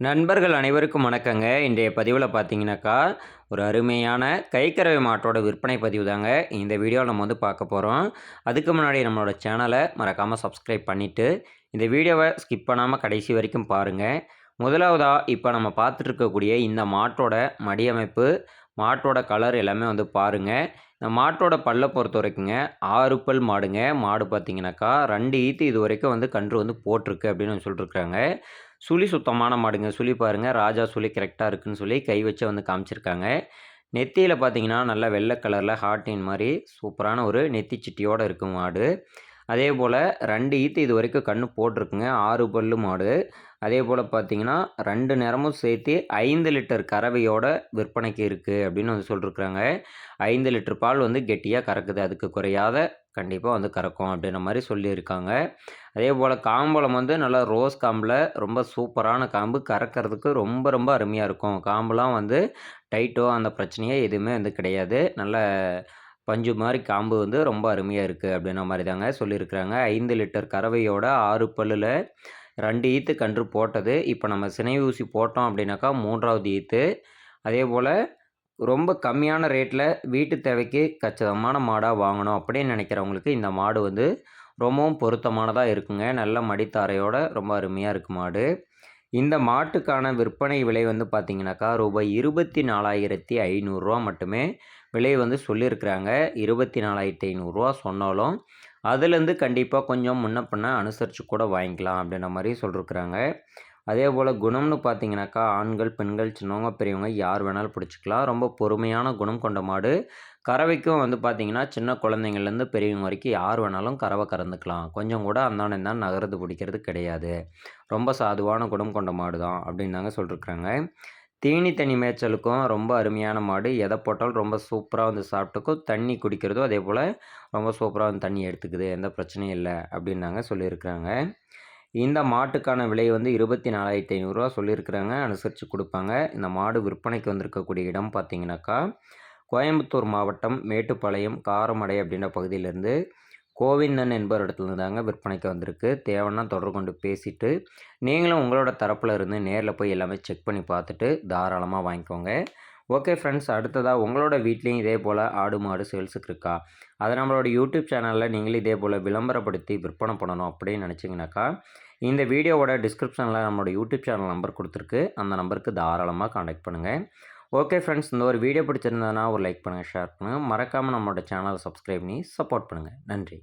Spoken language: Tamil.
நண்பர்கள் அனைவருக்கும் வணக்கங்க. இன்றைய பதிவில் பார்த்தீங்கன்னாக்கா ஒரு அருமையான கைக்கறவை மாட்டோட விற்பனை பதிவு தாங்க. இந்த வீடியோவில் நம்ம வந்து பார்க்க போகிறோம் அதுக்கு முன்னாடி நம்மளோட சேனலை மறக்காமல் சப்ஸ்கிரைப் பண்ணிவிட்டு இந்த வீடியோவை ஸ்கிப் பண்ணாமல் கடைசி வரைக்கும் பாருங்கள் முதலாவதாக இப்போ நம்ம பார்த்துட்ருக்கக்கூடிய இந்த மாட்டோட மடியமைப்பு மாட்டோட கலர் எல்லாமே வந்து பாருங்கள் இந்த மாட்டோட பல்லை பொறுத்த வரைக்குங்க ஆறு பல் மாடுங்க. மாடு பார்த்தீங்கன்னாக்கா ரெண்டு ஈத்து இது வரைக்கும் வந்து கன்று வந்து போட்டிருக்கு அப்படின்னு சொல்லிட்டுருக்காங்க சுழி சுத்தமான மாடுங்க. சுழி பாருங்கள் ராஜா சுழி கரெக்டாக இருக்குன்னு சொல்லி கை வச்சு வந்து காமிச்சிருக்காங்க. நெத்தியில் பார்த்தீங்கன்னா நல்லா வெள்ளை கலரில் ஹார்டின் மாதிரி சூப்பரான ஒரு நெத்தி சிட்டியோடு இருக்கும் மாடு. அதே போல் ரெண்டு ஈத்து இது வரைக்கும் கன்று போட்டிருக்குங்க. ஆறு பல்லு மாடு. அதே போல் பார்த்தீங்கன்னா ரெண்டு நேரமும் சேர்த்து ஐந்து லிட்டர் கறவையோட விற்பனைக்கு இருக்குது அப்படின்னு வந்து சொல்லியிருக்கிறாங்க ஐந்து லிட்டர் பால் வந்து கெட்டியாக கறக்குது. அதுக்கு குறையாத கண்டிப்பாக வந்து கறக்கும் அப்படின்ற மாதிரி சொல்லியிருக்காங்க. அதே போல் காம்பளம் வந்து நல்லா ரோஸ் காம்பில் ரொம்ப சூப்பரான காம்பு. கறக்கிறதுக்கு ரொம்ப ரொம்ப அருமையாக இருக்கும். காம்புலாம் வந்து டைட்டோ அந்த பிரச்சனையே எதுவுமே வந்து கிடையாது. நல்ல பஞ்சு மாதிரி காம்பு வந்து ரொம்ப அருமையாக இருக்குது அப்படின்ற மாதிரி தாங்க சொல்லியிருக்கிறாங்க. ஐந்து லிட்டர் கறவையோட ஆறு பல்லில் ரெண்டு ஈத்து கன்று போட்டது. இப்போ நம்ம சினை ஊசி போட்டோம் அப்படின்னாக்கா மூன்றாவது ஈத்து. அதே போல் ரொம்ப கம்மியான ரேட்டில் வீட்டு தேவைக்கு கச்சிதமான மாடாக வாங்கணும் அப்படின்னு நினைக்கிறவங்களுக்கு இந்த மாடு வந்து ரொம்பவும் பொருத்தமானதாக இருக்குங்க. நல்ல மடித்தாரையோட ரொம்ப அருமையாக இருக்குது மாடு. இந்த மாட்டுக்கான விற்பனை விலை வந்து பார்த்திங்கனாக்கா ரூபாய் இருபத்தி நாலாயிரத்தி ஐநூறுரூவா மட்டுமே. விலை வந்து சொல்லியிருக்கிறாங்க. இருபத்தி நாலாயிரத்தி ஐநூறுரூவா சொன்னாலும் அதுலேருந்து கண்டிப்பாக கொஞ்சம் முன்ன பின்ன அனுசரித்து கூட வாங்கிக்கலாம் அப்படின்ற மாதிரி சொல்லியிருக்கிறாங்க. அதே போல் குணம்னு பார்த்தீங்கன்னாக்கா ஆண்கள் பெண்கள் சின்னவங்க பெரியவங்க யார் வேணாலும் பிடிச்சிக்கலாம். ரொம்ப பொறுமையான குணம் கொண்ட மாடு. கறவைக்கும் வந்து பார்த்திங்கன்னா சின்ன குழந்தைங்கள்லேருந்து பெரியவங்க வரைக்கும் யார் வேணாலும் கறவை கறந்துக்கலாம். கொஞ்சம் கூட அந்தானே தான் நகர்ந்து பிடிக்கிறது கிடையாது. ரொம்ப சாதுவான குணம் கொண்ட மாடு தான் அப்படின்னு தாங்க சொல்லியிருக்கிறாங்க. தீனி தனி மேய்ச்சலுக்கும் ரொம்ப அருமையான மாடு. எதை போட்டாலும் ரொம்ப சூப்பராக வந்து சாப்பிட்டுக்கும் தண்ணி குடிக்கிறதும் அதே போல் ரொம்ப சூப்பராக வந்து தண்ணி எடுத்துக்குது. எந்த பிரச்சனையும் இல்லை அப்படின்னாங்க சொல்லியிருக்கிறாங்க. இந்த மாட்டுக்கான விலை வந்து இருபத்தி நாலாயிரத்தி ஐநூறுரூவா சொல்லியிருக்கிறாங்க. அனுசரித்து கொடுப்பாங்க. இந்த மாடு விற்பனைக்கு வந்திருக்கக்கூடிய இடம் பார்த்திங்கனாக்கா கோயம்புத்தூர் மாவட்டம் மேட்டுப்பாளையம் காரமடை அப்படின்ற பகுதியிலேருந்து கோவிந்தன் என்பவர் இடத்துல தாங்க விற்பனைக்கு வந்திருக்கு. தேவைன்னா தொடர்பு கொண்டு பேசிவிட்டு நீங்களும் உங்களோட தரப்பில் இருந்து நேரில் போய் எல்லாமே செக் பண்ணி பார்த்துட்டு தாராளமாக வாங்கிக்கோங்க. ஓகே ஃப்ரெண்ட்ஸ் அடுத்ததாக உங்களோட வீட்லேயும் இதே போல் ஆடு மாடு சேல்ஸுக்கு இருக்கா? அதை நம்மளோட யூடியூப் சேனலில் நீங்களும் இதே போல் விளம்பரப்படுத்தி விற்பனை பண்ணணும் அப்படின்னு நினச்சிங்கனாக்கா இந்த வீடியோவோட டிஸ்கிரிப்ஷனில் நம்மளோட யூடியூப் சேனல் நம்பர் கொடுத்துருக்கு. அந்த நம்பருக்கு தாராளமாக காண்டாக்ட் பண்ணுங்கள் ஓகே ஃப்ரெண்ட்ஸ் இந்த ஒரு வீடியோ பிடிச்சிருந்ததுன்னா ஒரு லைக் பண்ணுங்கள் ஷேர் பண்ணுங்கள் மறக்காமல் நம்மளோட சேனலை சப்ஸ்கிரைப் பண்ணி சப்போர்ட் பண்ணுங்கள் நன்றி.